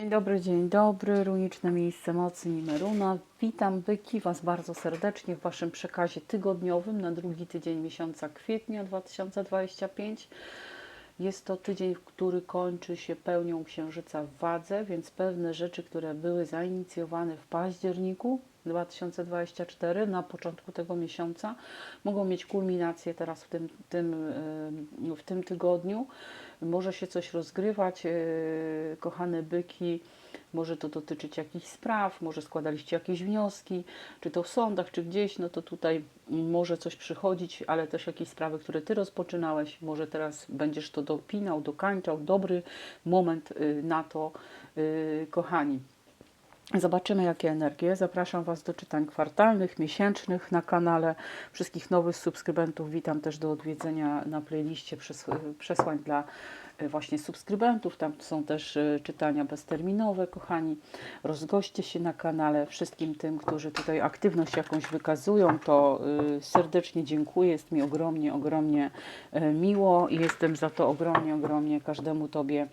Dzień dobry, dzień dobry, runiczne miejsce mocy Nimeruna. Witam byki Was bardzo serdecznie w Waszym przekazie tygodniowym na drugi tydzień miesiąca kwietnia 2025. Jest to tydzień, który kończy się pełnią księżyca w wadze, więc pewne rzeczy, które były zainicjowane w październiku 2024 na początku tego miesiąca, mogą mieć kulminację teraz w tym, tym, yy, w tym tygodniu. Może się coś rozgrywać, yy, kochane byki, może to dotyczyć jakichś spraw, może składaliście jakieś wnioski, czy to w sądach, czy gdzieś, no to tutaj może coś przychodzić, ale też jakieś sprawy, które Ty rozpoczynałeś, może teraz będziesz to dopinał, dokańczał. Dobry moment yy, na to, yy, kochani. Zobaczymy, jakie energie. Zapraszam Was do czytań kwartalnych, miesięcznych na kanale. Wszystkich nowych subskrybentów witam też do odwiedzenia na playliście przes- przesłań dla właśnie subskrybentów. Tam są też e, czytania bezterminowe, kochani. Rozgoście się na kanale. Wszystkim tym, którzy tutaj aktywność jakąś wykazują, to e, serdecznie dziękuję. Jest mi ogromnie, ogromnie miło i jestem za to ogromnie, ogromnie każdemu Tobie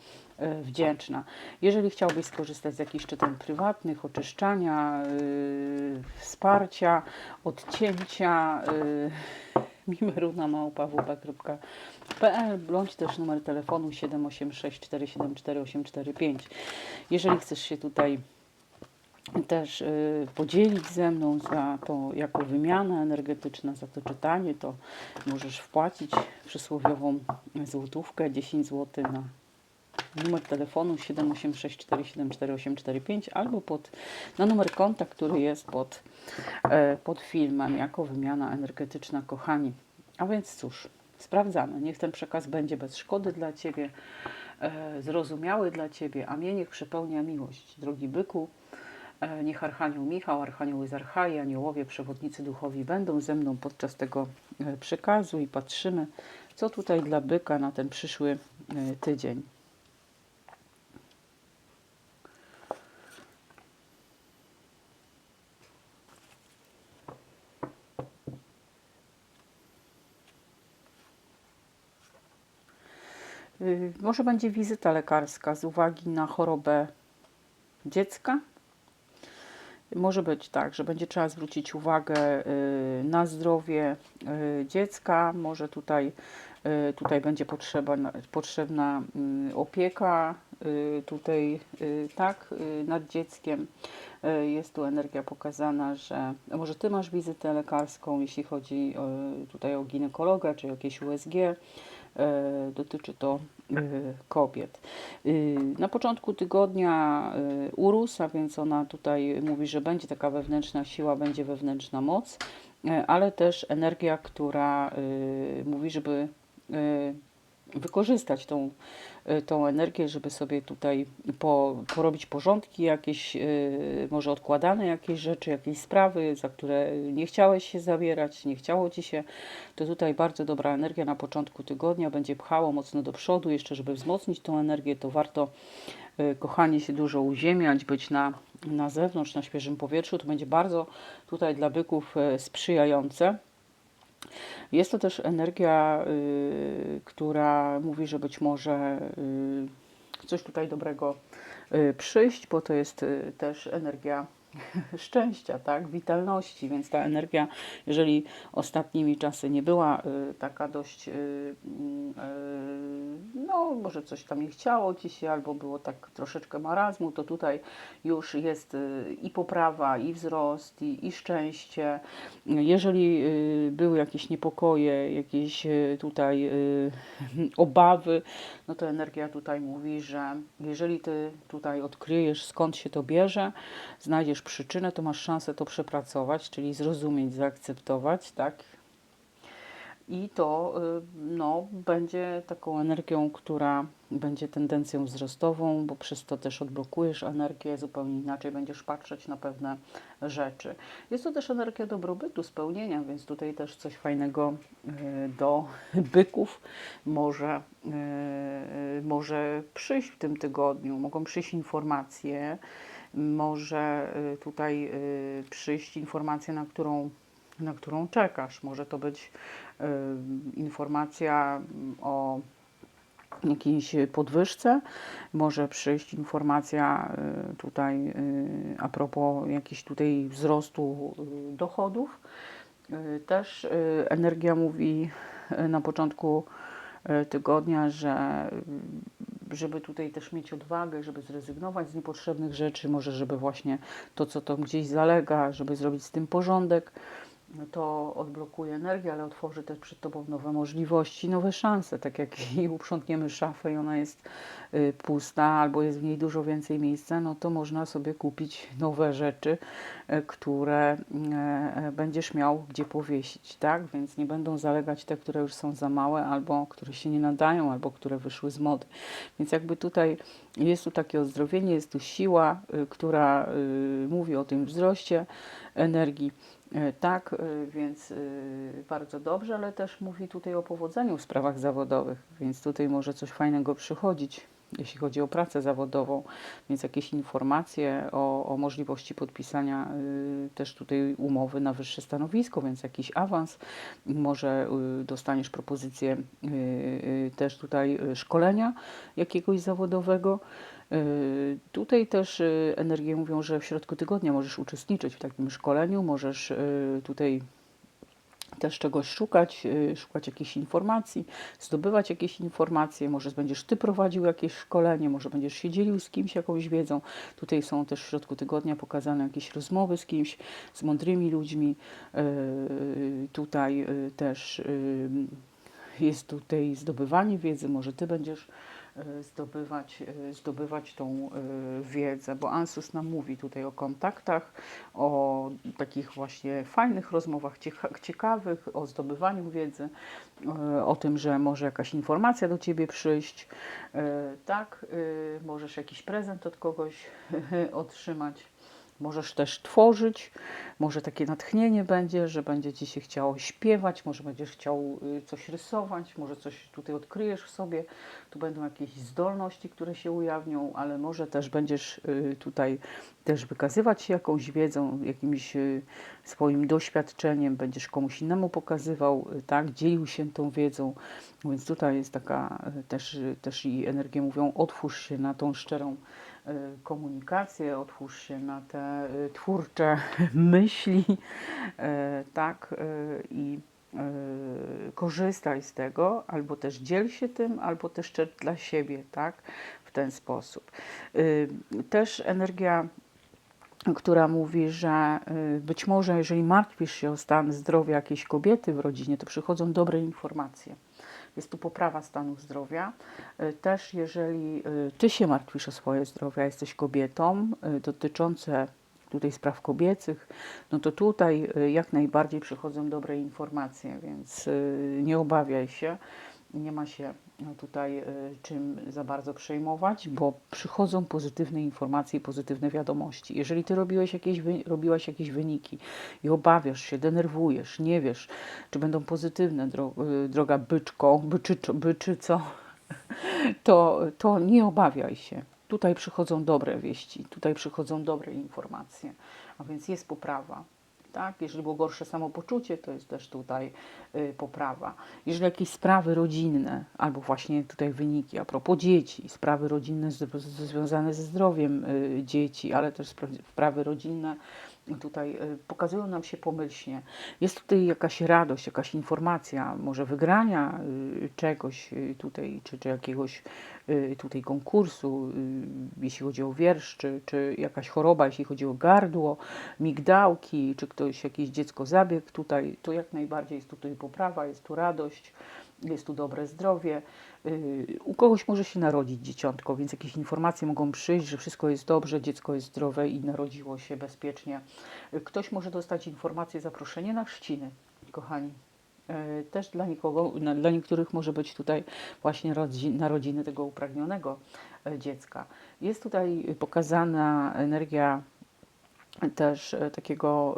wdzięczna. Jeżeli chciałbyś skorzystać z jakichś czytań prywatnych, oczyszczania, wsparcia, odcięcia, mimeruna małpa.wp.pl bądź też numer telefonu 786 474 845. Jeżeli chcesz się tutaj też y, podzielić ze mną za to jako wymiana energetyczna, za to czytanie, to możesz wpłacić przysłowiową złotówkę, 10 zł na numer telefonu 786474845 albo pod, na numer konta, który jest pod, e, pod filmem jako wymiana energetyczna, kochani. A więc cóż, sprawdzamy. Niech ten przekaz będzie bez szkody dla Ciebie, e, zrozumiały dla Ciebie, a mnie niech przepełnia miłość. Drogi byku, e, niech Archanioł Michał, Archanioły z Archai, aniołowie, przewodnicy duchowi będą ze mną podczas tego przekazu i patrzymy, co tutaj dla byka na ten przyszły tydzień. Może będzie wizyta lekarska z uwagi na chorobę dziecka. Może być tak, że będzie trzeba zwrócić uwagę y, na zdrowie y, dziecka. Może tutaj, y, tutaj będzie potrzebna, potrzebna y, opieka y, tutaj y, tak y, nad dzieckiem. Y, Jest tu energia pokazana, że może Ty masz wizytę lekarską, jeśli chodzi y, tutaj o ginekologa czy jakieś USG. E, Dotyczy to e, kobiet. E, Na początku tygodnia urósł, a więc ona tutaj mówi, że będzie taka wewnętrzna siła, będzie wewnętrzna moc, ale też energia, która mówi, żeby wykorzystać tą, e, tą energię, żeby sobie tutaj po, porobić porządki, jakieś e, może odkładane jakieś rzeczy, jakieś sprawy, za które nie chciałeś się zabierać, nie chciało Ci się, to tutaj bardzo dobra energia na początku tygodnia będzie pchało mocno do przodu. Jeszcze, żeby wzmocnić tą energię, to warto, e, kochanie, się dużo uziemiać, być na, na zewnątrz, na świeżym powietrzu. To będzie bardzo tutaj dla byków sprzyjające. Jest to też energia, y, która mówi, że być może y, coś tutaj dobrego y, przyjść, bo to jest też energia szczęścia, tak, witalności, więc ta energia, jeżeli ostatnimi czasy nie była y, taka dość, y, y, no może coś tam nie chciało Ci się, albo było tak troszeczkę marazmu, to tutaj już jest i poprawa, i wzrost, i, i szczęście. Jeżeli były jakieś niepokoje, jakieś tutaj obawy, no to energia tutaj mówi, że jeżeli Ty tutaj odkryjesz skąd się to bierze, znajdziesz przyczynę, to masz szansę to przepracować, czyli zrozumieć, zaakceptować, tak? I to y, no, będzie taką energią, która będzie tendencją wzrostową, bo przez to też odblokujesz energię, zupełnie inaczej będziesz patrzeć na pewne rzeczy. Jest to też energia dobrobytu, spełnienia, więc tutaj też coś fajnego y, do byków może, y, może przyjść w tym tygodniu. Mogą przyjść informacje, może y, tutaj y, przyjść informacja, na którą, na którą czekasz. Może to być y, informacja o jakiejś podwyżce. Może przyjść informacja tutaj a propos jakiejś tutaj wzrostu dochodów. Też energia mówi na początku tygodnia, że żeby tutaj też mieć odwagę, żeby zrezygnować z niepotrzebnych rzeczy, może żeby właśnie to, co to gdzieś zalega, żeby zrobić z tym porządek, to odblokuje energię, ale otworzy też przed Tobą nowe możliwości, nowe szanse. Tak jak i uprzątniemy szafę i ona jest y, pusta albo jest w niej dużo więcej miejsca, no to można sobie kupić nowe rzeczy, y, które y, będziesz miał gdzie powiesić, tak? Więc nie będą zalegać te, które już są za małe albo które się nie nadają, albo które wyszły z mody. Więc jakby tutaj jest tu takie ozdrowienie, jest tu siła, która mówi o tym wzroście energii. E, Tak, e, więc e, bardzo dobrze, ale też mówi tutaj o powodzeniu w sprawach zawodowych, więc tutaj może coś fajnego przychodzić, jeśli chodzi o pracę zawodową, więc jakieś informacje o, o możliwości podpisania też tutaj umowy na wyższe stanowisko, więc jakiś awans, może dostaniesz propozycję też tutaj szkolenia jakiegoś zawodowego. Y, Tutaj też y, energie mówią, że w środku tygodnia możesz uczestniczyć w takim szkoleniu, możesz y, tutaj też czegoś szukać, szukać jakichś informacji, zdobywać jakieś informacje, może będziesz Ty prowadził jakieś szkolenie, może będziesz się dzielił z kimś jakąś wiedzą. Tutaj są też w środku tygodnia pokazane jakieś rozmowy z kimś, z mądrymi ludźmi. Tutaj też jest tutaj zdobywanie wiedzy, może Ty będziesz zdobywać, y, zdobywać tą y, wiedzę, bo Ansus nam mówi tutaj o kontaktach, o takich właśnie fajnych rozmowach, cieka- ciekawych, o zdobywaniu wiedzy, o tym, że może jakaś informacja do Ciebie przyjść, tak, możesz jakiś prezent od kogoś otrzymać. Możesz też tworzyć, może takie natchnienie będzie, że będzie Ci się chciało śpiewać, może będziesz chciał y, coś rysować, może coś tutaj odkryjesz w sobie. Tu będą jakieś zdolności, które się ujawnią, ale może też będziesz y, tutaj też wykazywać się jakąś wiedzą, jakimś y, swoim doświadczeniem, będziesz komuś innemu pokazywał, tak, dzielił się tą wiedzą. Więc tutaj jest taka też, też i energie mówią, otwórz się na tą szczerą komunikację, otwórz się na te y, twórcze myśli, y, tak, y, i y, korzystaj z tego, albo też dziel się tym, albo też czerp dla siebie, tak, w ten sposób. Y, Też energia która mówi, że y, być może jeżeli martwisz się o stan zdrowia jakiejś kobiety w rodzinie, to przychodzą dobre informacje. Jest tu poprawa stanu zdrowia. Y, Też jeżeli y, ty się martwisz o swoje zdrowie, jesteś kobietą, y, dotyczące tutaj spraw kobiecych, no to tutaj jak najbardziej przychodzą dobre informacje, więc nie obawiaj się. Nie ma się tutaj y, czym za bardzo przejmować, bo przychodzą pozytywne informacje i pozytywne wiadomości. Jeżeli ty robiłeś jakieś, robiłaś jakieś wyniki i obawiasz się, denerwujesz, nie wiesz, czy będą pozytywne, y, droga byczko, byczyczo, byczyco, to, to nie obawiaj się. Tutaj przychodzą dobre wieści, tutaj przychodzą dobre informacje, a więc jest poprawa. Tak? Jeżeli było gorsze samopoczucie, to jest też tutaj y, poprawa. Jeżeli jakieś sprawy rodzinne, albo właśnie tutaj wyniki a propos dzieci, sprawy rodzinne związane ze zdrowiem y, dzieci, ale też spra- sprawy rodzinne tutaj y, pokazują nam się pomyślnie. Jest tutaj jakaś radość, jakaś informacja, może wygrania y, czegoś y, tutaj, czy, czy jakiegoś tutaj konkursu, jeśli chodzi o wiersz, czy, czy jakaś choroba, jeśli chodzi o gardło, migdałki, czy ktoś, jakieś dziecko zabiegł tutaj, to jak najbardziej jest tutaj poprawa, jest tu radość, jest tu dobre zdrowie. Y, U kogoś może się narodzić dzieciątko, więc jakieś informacje mogą przyjść, że wszystko jest dobrze, dziecko jest zdrowe i narodziło się bezpiecznie. Y, Ktoś może dostać informację, zaproszenie na chrzciny, kochani. Y, Też dla nikogo, dla niektórych może być tutaj właśnie rodzi- narodziny tego upragnionego dziecka. Jest tutaj pokazana energia też takiego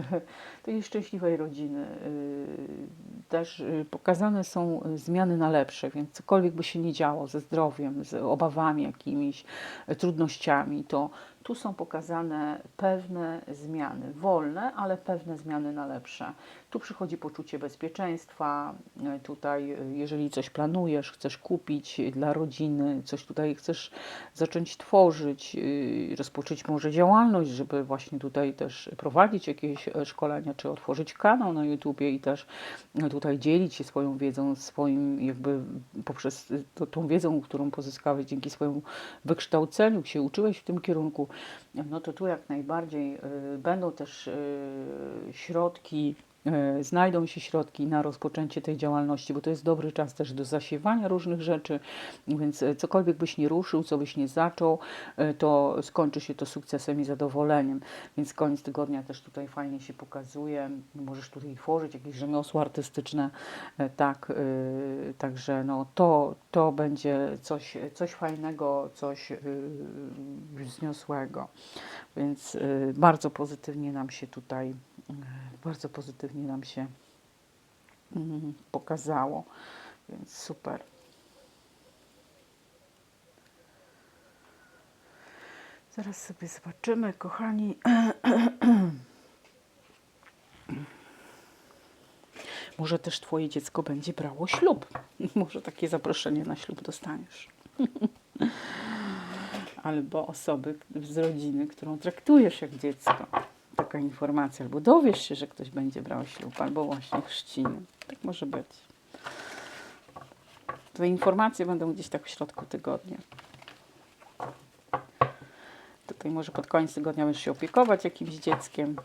takiej szczęśliwej rodziny. E, Też e, pokazane są e, zmiany na lepsze, więc cokolwiek by się nie działo ze zdrowiem, z obawami jakimiś, trudnościami, to Tu są pokazane pewne zmiany, wolne, ale pewne zmiany na lepsze. Tu przychodzi poczucie bezpieczeństwa. e, Tutaj, e, jeżeli coś planujesz, chcesz kupić dla rodziny, coś tutaj chcesz zacząć tworzyć, y, rozpocząć może działalność, żeby właśnie tutaj też prowadzić jakieś e, szkolenia, czy otworzyć kanał na YouTubie i też e, tutaj dzielić się swoją wiedzą, swoim jakby poprzez to, tą wiedzą, którą pozyskałeś dzięki swojemu wykształceniu, się uczyłeś w tym kierunku, no to tu jak najbardziej y, będą też y, środki, znajdą się środki na rozpoczęcie tej działalności, bo to jest dobry czas też do zasiewania różnych rzeczy, więc y, cokolwiek byś nie ruszył, co byś nie zaczął, y, to skończy się to sukcesem i zadowoleniem. Więc koniec tygodnia też tutaj fajnie się pokazuje. Możesz tutaj tworzyć jakieś rzemiosło artystyczne, e, tak, także no to, to będzie coś, coś fajnego, coś wzniosłego. Więc bardzo pozytywnie nam się tutaj, bardzo pozytywnie nam się mm, pokazało. Więc super. Zaraz sobie zobaczymy, kochani. Może też Twoje dziecko będzie brało ślub. Może takie zaproszenie na ślub dostaniesz. Albo osoby z rodziny, którą traktujesz jak dziecko. Taka informacja. Albo dowiesz się, że ktoś będzie brał ślub, albo właśnie chrzciny. Tak może być. Te informacje będą gdzieś tak w środku tygodnia. Tutaj może pod koniec tygodnia będziesz się opiekować jakimś dzieckiem.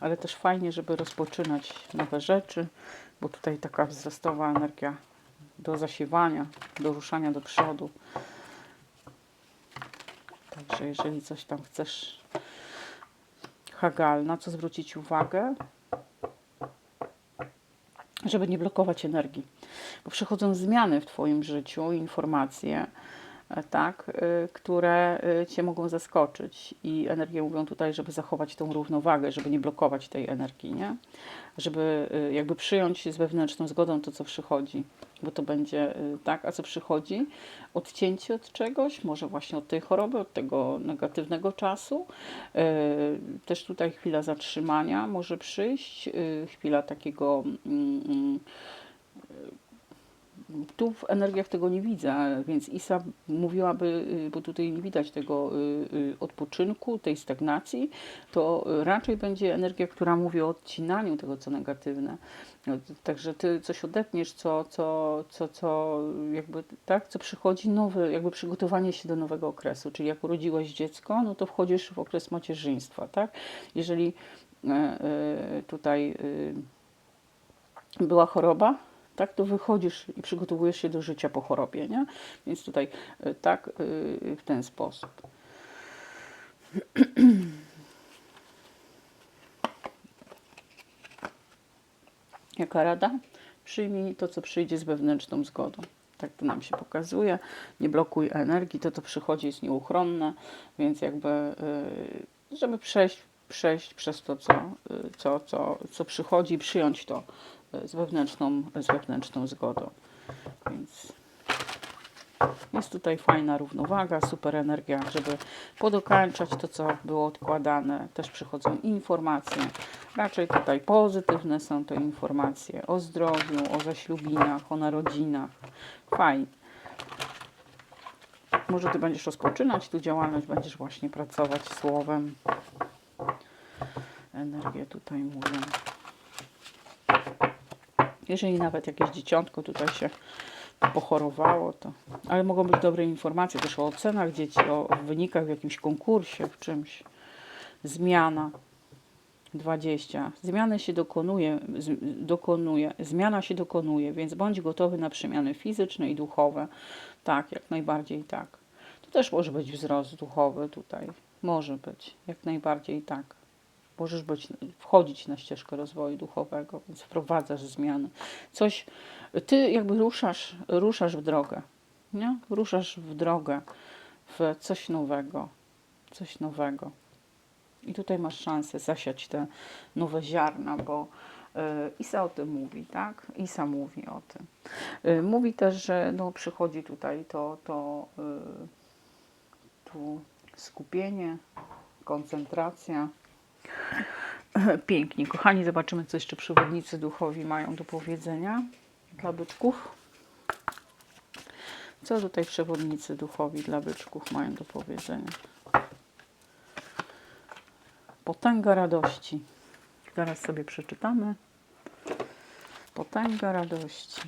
Ale też fajnie, żeby rozpoczynać nowe rzeczy, bo tutaj taka wzrostowa energia do zasiewania, do ruszania do przodu. Także jeżeli coś tam chcesz, Hagal, na co zwrócić uwagę, żeby nie blokować energii. Bo przychodzą zmiany w Twoim życiu, informacje, tak, y, które y, Cię mogą zaskoczyć. I energie mówią tutaj, żeby zachować tą równowagę, żeby nie blokować tej energii, nie? Żeby y, jakby przyjąć z wewnętrzną zgodą to, co przychodzi. Bo to będzie tak, a co przychodzi? Odcięcie od czegoś, może właśnie od tej choroby, od tego negatywnego czasu. Też tutaj chwila zatrzymania może przyjść, chwila takiego. Tu w energiach tego nie widzę, więc Isa mówiłaby, y, bo tutaj nie widać tego y, y, odpoczynku, tej stagnacji, to raczej będzie energia, która mówi o odcinaniu tego, co negatywne. No, Także ty coś odetniesz, co, co, co, co jakby tak, co przychodzi nowe, jakby przygotowanie się do nowego okresu. Czyli jak urodziłaś dziecko, no to wchodzisz w okres macierzyństwa, tak? Jeżeli e, e, tutaj była choroba, tak, to wychodzisz i przygotowujesz się do życia po chorobie, nie? Więc tutaj y, tak, y, w ten sposób. Jaka rada? Przyjmij to, co przyjdzie z wewnętrzną zgodą. Tak to nam się pokazuje. Nie blokuj energii, to, co przychodzi, jest nieuchronne, więc jakby, y, żeby przejść, przejść przez to, co, co, co, co przychodzi, przyjąć to z wewnętrzną, z wewnętrzną zgodą. Więc jest tutaj fajna równowaga, super energia, żeby podokańczać to, co było odkładane. Też przychodzą informacje. Raczej tutaj pozytywne są te informacje o zdrowiu, o zaślubinach, o narodzinach. Fajnie. Może ty będziesz rozpoczynać tu działalność, będziesz właśnie pracować słowem. Energię tutaj mówią. Jeżeli nawet jakieś dzieciątko tutaj się pochorowało, to. Ale mogą być dobre informacje też o ocenach dzieci, o, wynikach w jakimś konkursie, w czymś. Zmiana. 20. Zmiany się dokonuje, dokonuje, zmiana się dokonuje, więc bądź gotowy na przemiany fizyczne i duchowe. Tak, jak najbardziej tak. To też może być wzrost duchowy tutaj. Może być, jak najbardziej tak. Możesz być, wchodzić na ścieżkę rozwoju duchowego, więc wprowadzasz zmiany. Coś, ty jakby ruszasz, ruszasz w drogę, nie? Ruszasz w drogę, w coś nowego, coś nowego. I tutaj masz szansę zasiać te nowe ziarna, bo E, Isa o tym mówi, tak? Isa mówi o tym. E, Mówi też, że no, przychodzi tutaj to, to e, tu skupienie, koncentracja. Pięknie. Kochani, zobaczymy, co jeszcze przewodnicy duchowi mają do powiedzenia dla byczków. Co tutaj przewodnicy duchowi dla byczków mają do powiedzenia? Potęga radości. Zaraz sobie przeczytamy. Potęga radości.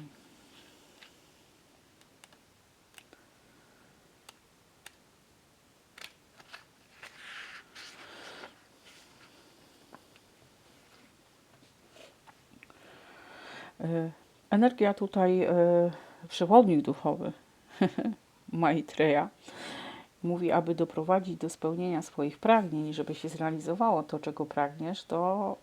Energia tutaj, y, przewodnik duchowy Maitreya mówi, aby doprowadzić do spełnienia swoich pragnień żeby się zrealizowało to, czego pragniesz, to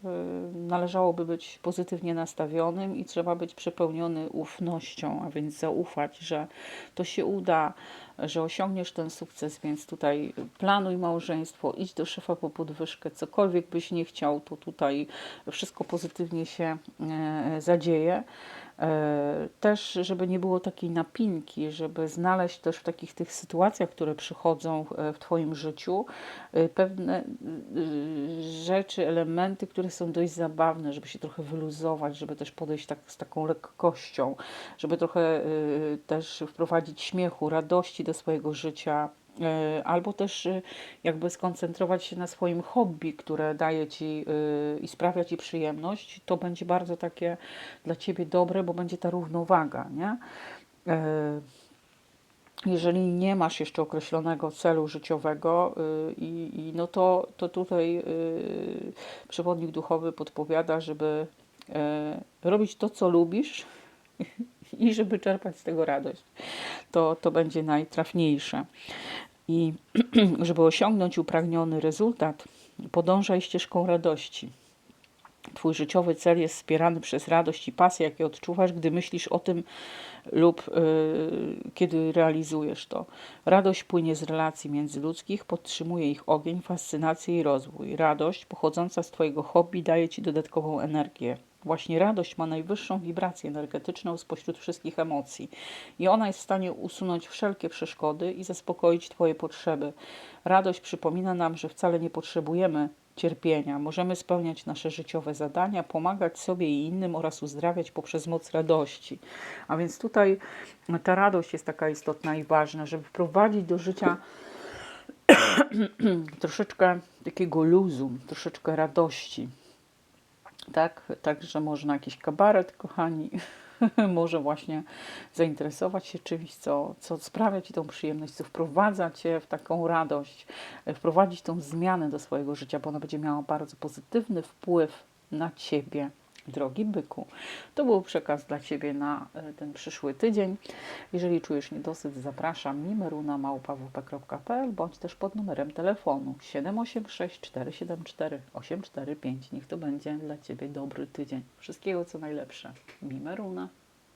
y, należałoby być pozytywnie nastawionym i trzeba być przepełniony ufnością, a więc zaufać, że to się uda, że osiągniesz ten sukces, więc tutaj planuj małżeństwo, idź do szefa po podwyżkę, cokolwiek byś nie chciał, to tutaj wszystko pozytywnie się e, zadzieje. E, Też, żeby nie było takiej napinki, żeby znaleźć też w takich tych sytuacjach, które przychodzą e, w Twoim życiu, e, pewne rzeczy, elementy, które są dość zabawne, żeby się trochę wyluzować, żeby też podejść tak, z taką lekkością, żeby trochę też wprowadzić śmiechu, radości do swojego życia. E, Albo też e, jakby skoncentrować się na swoim hobby, które daje ci e, i sprawia ci przyjemność, to będzie bardzo takie dla ciebie dobre, bo będzie ta równowaga, nie? Jeżeli nie masz jeszcze określonego celu życiowego, i, i no to, to tutaj przewodnik duchowy podpowiada, żeby robić to, co lubisz i żeby czerpać z tego radość. To, to będzie najtrafniejsze. I żeby osiągnąć upragniony rezultat, podążaj ścieżką radości. Twój życiowy cel jest wspierany przez radość i pasję, jakie odczuwasz, gdy myślisz o tym lub y, kiedy realizujesz to. Radość płynie z relacji międzyludzkich, podtrzymuje ich ogień, fascynację i rozwój. Radość pochodząca z Twojego hobby daje Ci dodatkową energię. Właśnie radość ma najwyższą wibrację energetyczną spośród wszystkich emocji i ona jest w stanie usunąć wszelkie przeszkody i zaspokoić Twoje potrzeby. Radość przypomina nam, że wcale nie potrzebujemy cierpienia. Możemy spełniać nasze życiowe zadania, pomagać sobie i innym oraz uzdrawiać poprzez moc radości. A więc tutaj ta radość jest taka istotna i ważna, żeby wprowadzić do życia troszeczkę takiego luzu, troszeczkę radości. Tak, także można jakiś kabaret, kochani, może właśnie zainteresować się czymś, co, co sprawia Ci tą przyjemność, co wprowadza Cię w taką radość, wprowadzić tą zmianę do swojego życia, bo ona będzie miała bardzo pozytywny wpływ na Ciebie, drogi byku. To był przekaz dla Ciebie na e, ten przyszły tydzień. Jeżeli czujesz niedosyt, zapraszam nimeruna małpawp.pl bądź też pod numerem telefonu 786 474 845. Niech to będzie dla Ciebie dobry tydzień. Wszystkiego co najlepsze. Mimeruna.